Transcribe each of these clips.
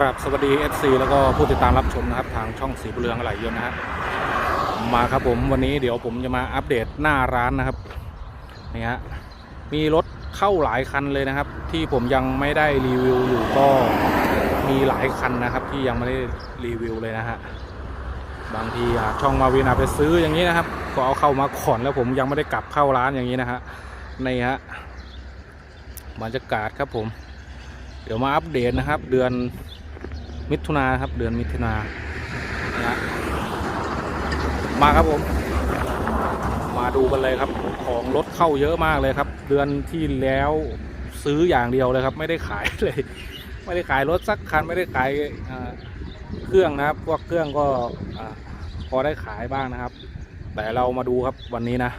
ครับสวัสดี FC แล้วก็ผู้ติดตามรับชมนะครับ ทางช่องสีบุญเรืองอะไรยนต์นะฮะมาครับผมวันนี้เดี๋ยวผมจะมาอัปเดตหน้าร้านนะครับนี่ฮะมีรถเข้าหลายคันเลยนะครับ ที่ผมยังไม่ได้รีวิวอยู่ก็มีหลายคันนะครับ ที่ยังไม่ได้รีวิวเลยนะฮะบางทีอะช่องมาวินาไปซื้ออย่างนี้นะครับ ก็เอาเข้ามาขอนแล้วผมยังไม่ได้กลับเข้าร้านอย่างนี้นะฮะนี่ฮะบรรยากาศครับผม เดี๋ยวมาอัปเดตนะครับ เดือน มิถุนาครับ เดือนมิถุนานะมาครับผม มาดูกันเลยครับ ของรถเข้าเยอะมากเลยครับ เดือนที่แล้วซื้ออย่างเดียวเลยครับ ไม่ได้ขายเลย ไม่ได้ขายรถสักคันไม่ได้ขายเครื่องนะครับ พวกเครื่องก็พอได้ขายบ้างนะครับ แต่เรามาดูครับวันนี้นะ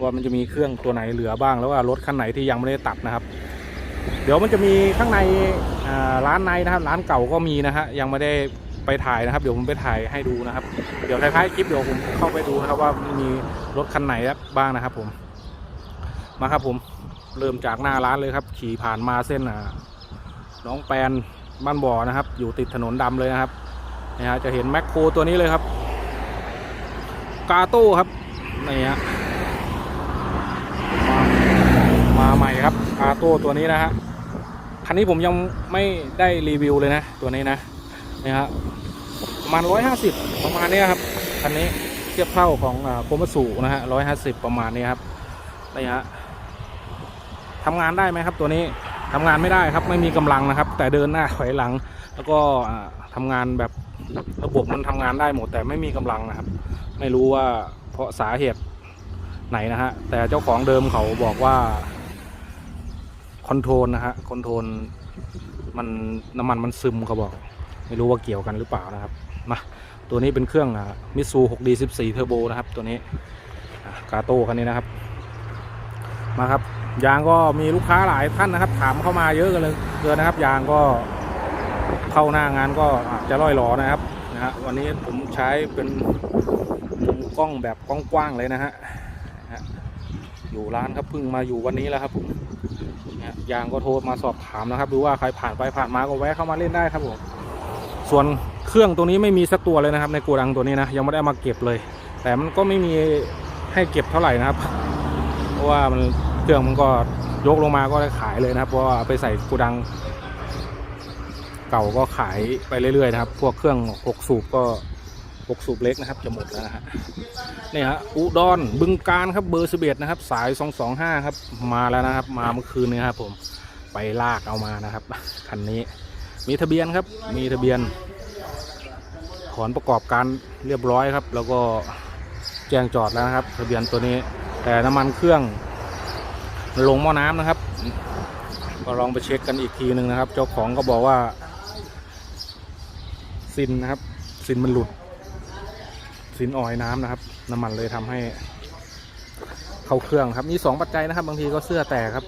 ว่ามันจะมีเครื่องตัวไหนเหลือบ้างแล้วว่ารถคันไหนที่ยังไม่ได้ตัดนะครับ เดี๋ยวมันจะมีข้างใน ร้านในนะครับ ร้านเก่าก็มีนะฮะยังไม่ได้ไปถ่ายนะครับ เดี๋ยวผมไปถ่ายให้ดูนะครับ เดี๋ยวท้ายๆคลิปเดี๋ยวผมเข้าไปดูนะครับว่ามีรถคันไหนบ้างนะครับ ผม มาครับผมเริ่มจากหน้าร้านเลยครับ ขี่ผ่านมาเส้นน้องแปนบ้านบ่อนะครับ อยู่ติดถนนดำเลยนะครับนี่ฮะจะเห็นแมคโครตัวนี้เลยครับ กาโต้ครับนี่ฮะมามาใหม่ครับกาโต้ตัวนี้นะฮะ คันนี้ผมยังไม่ได้รีวิวเลยนะ ตัวนี้นะนี่ฮะประมาณร้อยห้าสิบประมาณนี้ครับคันนี้เทียบเท่าของโคมัสูนะฮะร้อยห้าสิบประมาณนี้ครับนี่ฮะทำงานได้ไหมครับ ตัวนี้ทำงานไม่ได้ครับ ไม่มีกำลังนะครับ แต่เดินหน้าถอยหลัง แล้วก็อ่าทำงานแบบระบบมันทำงานได้หมด แต่ไม่มีกำลังนะครับ ไม่รู้ว่าเพราะสาเหตุไหนนะฮะแต่เจ้าของเดิมเขาบอกว่า อนโทรลนะฮะคอนโทรลมันน้ำมันมันซึมเขาบอก ไม่รู้ว่าเกี่ยวกันหรือเปล่านะครับมาตัวนี้เป็นเครื่องมิซู 6D14 เทอร์โบนะครับ ตัวนี้กาโต้คันนี้นะครับ มาครับ ยางก็มีลูกค้าหลายท่านนะครับ ถามเข้ามาเยอะกันเลยเกินนะครับ ยางก็เข้าหน้างานก็จะร่อยหลอนะครับนะฮะวันนี้ผมใช้เป็นมุมกล้องแบบกว้างๆเลยนะฮะนะฮะอยู่ร้านครับเพิ่งมาอยู่วันนี้แล้วครับผม นะฮะยางก็โทรมาสอบถามนะครับ ดูว่าใครผ่านไปผ่านมาก็แวะเข้ามาเล่นได้ครับผมส่วนเครื่องตัวนี้ไม่มีสักตัวเลยนะครับ ในโกดังตัวนี้นะยังไม่ได้มาเก็บเลย แต่มันก็ไม่มีให้เก็บเท่าไหร่นะครับ เพราะว่ามันเครื่องมันก็ยกลงมาก็ได้ขายเลยนะครับ เพราะว่าไปใส่โกูดัง เก่าก็ขายไปเรื่อยๆนะครับ พวกเครื่องหกสูบก็ กสูบเล็กนะครับจะหมดแล้วนะฮะนี่ฮะอุดรบึงการครับเบอร์สิบเอ็ดนะครับ สายสองสองห้าครับมาแล้วนะครับ มาเมื่อคืนนี้ครับผมไปลากเอามานะครับคันนี้มีทะเบียนครับ มีทะเบียน ถอนประกอบการเรียบร้อยครับ แล้วก็แจ้งจอดแล้วนะครับ ทะเบียนตัวนี้ แต่น้ำมันเครื่องลงหม้อน้ำนะครับ ก็ลองไปเช็คกันอีกทีหนึ่งนะครับ เจ้าของก็บอกว่าซินนะครับซินมันหลุด ซินออยน้ำนะครับ น้ำมันเลยทำให้ เข้าเครื่องครับ มีสองปัจจัยนะครับ บางทีก็เสื้อแตกครับ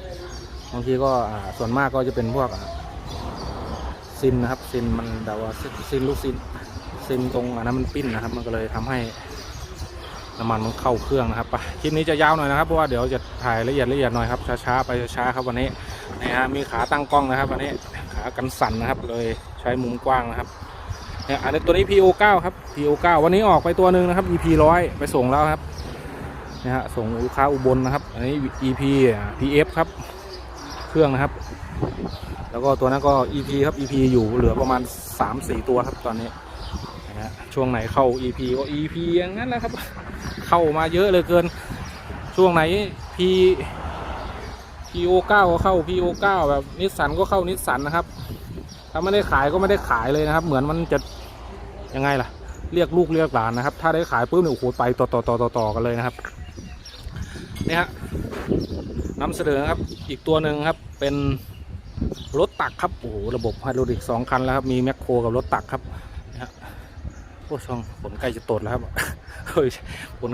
บางทีก็ส่วนมากก็จะเป็นพวกซินนะครับ ซินมันแต่ว่าซินลูกซินซินตรงอันนั้นมันปิ้นนะครับ มันก็เลยทำให้น้ำมันมันเข้าเครื่องนะครับไปคลิปนี้จะยาวหน่อยนะครับเพราะว่าเดี๋ยวจะถ่ายละเอียดละเอียดหน่อยครับช้าๆไปช้าๆครับวันนี้นี่ฮะมีขาตั้งกล้องนะครับ วันนี้ขากันสั่นนะครับ เลยใช้มุมกว้างนะครับ เนี่ยอันนี้ตัวนี้ PO9 ครับ PO9 วันนี้ออกไปตัวหนึ่งนะครับ EP ร้อยไปส่งแล้วครับนี่ยฮะส่งลูกค้าอุบลนะครับ อันนี้ EP อ่า PF ครับ เครื่องนะครับ แล้วก็ตัวนั้นก็ EP ครับ EP อยู่เหลือประมาณ 3-4 ตัวครับตอนนี้นะฮะช่วงไหนเข้า EP ก็ EP อย่างนั้นแหละครับ เข้ามาเยอะเลยเกิน ช่วงไหน P PO9 ก็เข้า PO9 แบบนิสสันก็เข้านิสสันนะครับ ถ้าไม่ได้ขายก็ไม่ได้ขายเลยนะครับ เหมือนมันจะยังไงล่ะ เรียกลูกเรียกหลานนะครับ ถ้าได้ขายปุ๊บเนี่ยโอ้โหไปต่อต่อต่อต่อต่อกันเลยนะครับนี่ฮะนำเสนอครับอีกตัวหนึ่งครับเป็นรถตักครับโอ้โหระบบไฮดรอลิกสองคันแล้วครับมีแมคโครกับรถตักครับนะฮะโอ้ช่องฝนใกล้จะตกแล้วครับเฮ้ยฝน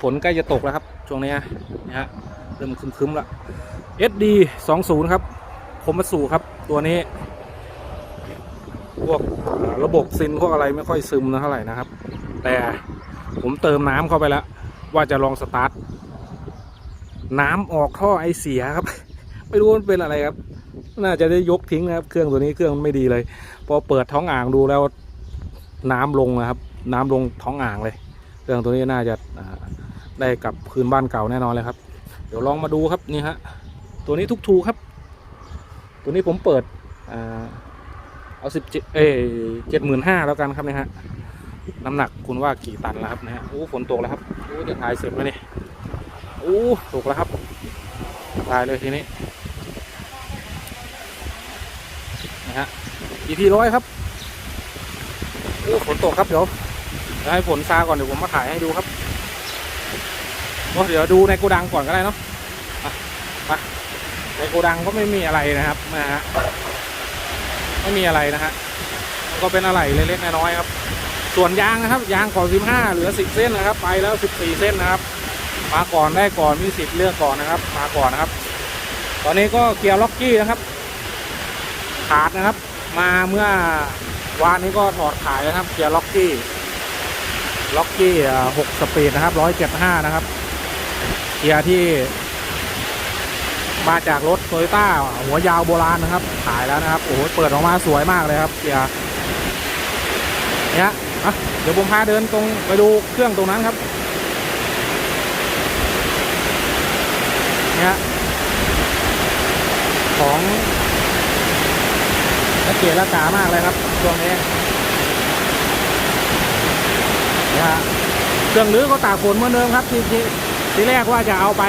ฝนใกล้จะตกแล้วครับ ช่วงนี้นะฮะเริ่มคึมๆแล้ว SD 20ครับคมมัสูครับตัวนี้ พวกระบบซินพวกอะไรไม่ค่อยซึมนะเท่าไหร่นะครับ แต่ผมเติมน้ำเข้าไปแล้ว ว่าจะลองสตาร์ทน้ำออกท่อไอเสียครับ ไม่รู้มันเป็นอะไรครับ น่าจะได้ยกทิ้งนะครับ เครื่องตัวนี้เครื่องไม่ดีเลย พอเปิดท้องอ่างดูแล้วน้ำลงนะครับ น้ำลงท้องอ่างเลย เครื่องตัวนี้น่าจะได้กลับคืนบ้านเก่าแน่นอนเลยครับ เดี๋ยวลองมาดูครับนี่ฮะตัวนี้ทุกทูครับ ตัวนี้ผมเปิดอ่า เอาสิบเจ็ดเอ้เจ็ดหมื่นห้าแล้วกันครับเนี่ยฮะน้ำหนักคุณว่ากี่ตันแล้วครับนะฮะโอ้ฝนตกแล้วครับโอ้จะถ่ายเสร็จไหมเนี่ยโอ้ตกแล้วครับตายเลยทีนี้นะฮะอีทีร้อยครับโอ้ฝนตกครับเดี๋ยวให้ฝนซาก่อนเดี๋ยวผมมาถ่ายให้ดูครับโอ้เดี๋ยวดูในโกดังก่อนก็ได้เนาะอะไปในโกดังก็ไม่มีอะไรนะครับนะฮะ ไม่มีอะไรนะฮะมันก็เป็นอะไรเล็กๆน้อยๆครับ ส่วนยางนะครับ ยางก่อน15 เหลือ 10 เส้นนะครับ ไปแล้ว 14 เส้นนะครับ มาก่อนได้ก่อนมีสิทธิ์เลือกก่อนนะครับ มาก่อนนะครับ ตอนนี้ก็เกียร์ล็อกกี้นะครับ ขาดนะครับ มาเมื่อวานนี้ก็ถอดขายนะครับ เกียร์ล็อกกี้ ล็อกกี้หกสปีดนะครับ 175 นะครับ เกียร์ที่ มาจากรถโตโยต้าหัวยาวโบราณนะครับ ขายแล้วนะครับ โอ้โห เปิดออกมาสวยมากเลยครับเกียร์เนี่ยอะเดี๋ยวผมพาเดินตรงไปดูเครื่องตรงนั้นครับ เนี่ยของละเกียรละกามากเลยครับช่วงนี้นะฮะเครื่องรื้อก็ตากฝนเหมือนเดิมครับทีทีทีแรกว่าจะเอาไป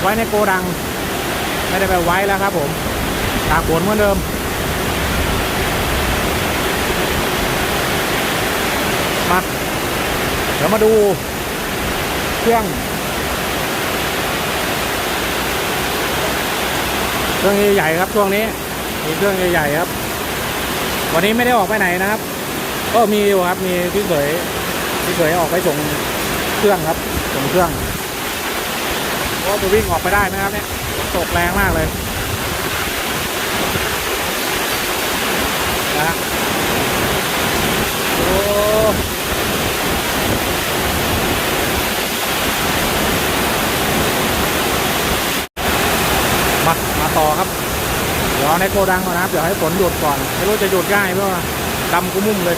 ไว้ในโกดัง ไม่ได้ไปไว้แล้วครับผมตากฝนเหมือนเดิมมาเดี๋ยวมาดูเครื่องเครื่องใหญ่ๆครับช่วงนี้มีเครื่องใหญ่ๆครับ วันนี้ไม่ได้ออกไปไหนนะครับ ก็มีอยู่ครับมีพี่เขยพี่เขยออกไปส่งเครื่องครับส่งเครื่องก็จะวิ่งออกไปได้ไหมครับเนี่ย ตกแรงมากเลยนะโอ้มามาต่อครับ เดี๋ยวในโกดังก่อนนะครับ เดี๋ยวให้ฝนหยุดก่อน ไม่รู้จะหยุดง่ายเพราะว่าดำกุมุ่มเลย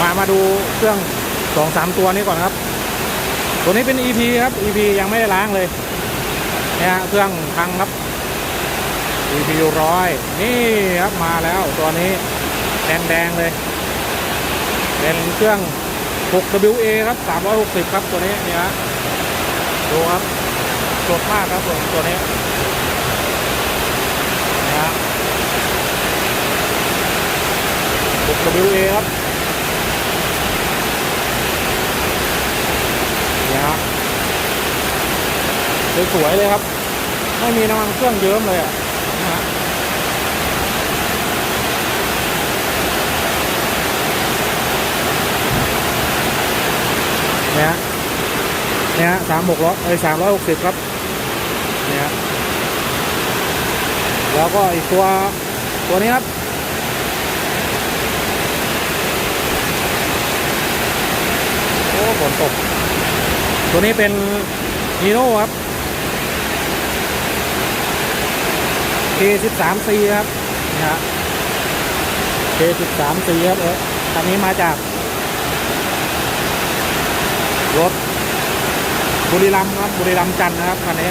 มามาดูเครื่องสองสามตัวนี้ก่อนครับ ตัวนี้เป็น EP ครับ EP ยังไม่ได้ล้างเลยเนี่ยเครื่องพังครับ EP ร้อยนี่ครับมาแล้วตัวนี้แดงๆเลย เป็นเครื่อง 6WA ครับ 360 ครับตัวนี้เนี่ยดูครับสดมากครับผมตัวนี้นะ 6WA ครับเนี่ยฮะ สวยๆเลยครับ ไม่มีน้ำมันเครื่องเยิ้มเลยอะนะฮะเนี่ยเนี่ยสามหกร้อยเอ้ยสามร้อยหกสิบครับเนี่ยแล้วก็อีกตัวตัวนี้ครับโอ้ฝนตก ตัวนี้เป็นนีโน่ครับ K13C ครับนะฮะ K13C ครับเออคันนี้มาจาก รถบุรีรัมย์ครับบุรีรัมย์จันนะครับคันนี้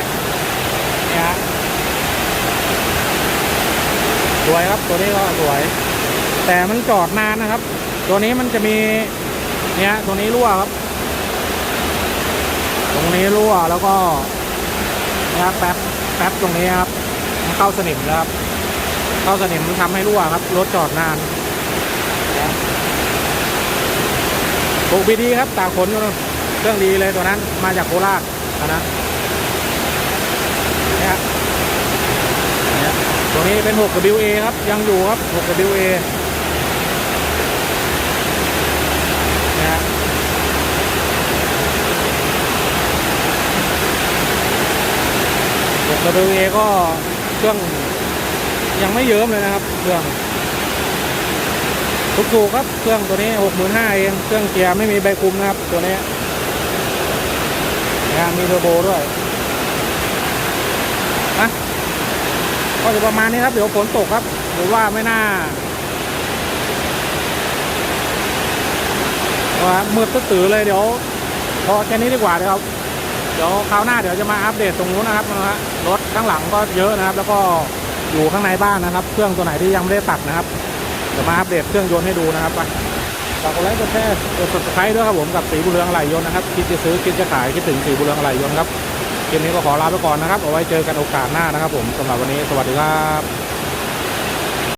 นี่ฮะสวยครับตัวนี้ก็สวย แต่มันจอดนานนะครับ ตัวนี้มันจะมีเนี่ยตัวนี้รั่วครับ ตรงนี้รั่วแล้วก็นี่ยแป๊บแป๊บตรงนี้ครับ เข้าสนิมแล้วครับ เข้าสนิมมันทำให้รั่วครับ รถจอดนานปลูกบีดีครับตากฝนอยู่นะเครื่องดีเลยตัวนั้น มาจากโคราชนะเนี่ยนี่ยตัวนี้เป็น 6WA ครับ ยังอยู่ครับ 6WA เนี่ย 6WA ก็เค รื่อง ยังไม่เยิ้มเลยนะครับ เครื่องถูกๆครับเครื่องตัวนี้65,000เองเครื่องเกียร์ไม่มีใบคุมนะครับ ตัวนี้นะมีเทอร์โบด้วยนะก็จะประมาณนี้ครับ เดี๋ยวฝนตกครับ หรือว่าไม่น่าว่ามืดตื้อเลยเดี๋ยว พอแค่นี้ดีกว่าเดี๋ยวครับ เดี๋ยวคราวหน้าเดี๋ยวจะมาอัปเดตตรงนู้นนะครับนะฮะรถข้างหลังก็เยอะนะครับ แล้วก็อยู่ข้างในบ้านนะครับ เครื่องตัวไหนที่ยังไม่ได้ตัดนะครับเดี๋ยวมาอัปเดตเครื่องยนต์ให้ดูนะครับไปฝากกดไลค์กดแชร์กด subscribe ด้วยครับผมกับสีบุเรืองอะไหลยนต์นะครับคิดจะซื้อคิดจะขายคิดถึงสีบุเรืองอะไหลยนต์ครับคลิปนี้ก็ขอลาไปก่อนนะครับเอาไว้เจอกันโอกาสหน้านะครับ ผมสำหรับวันนี้สวัสดีครับ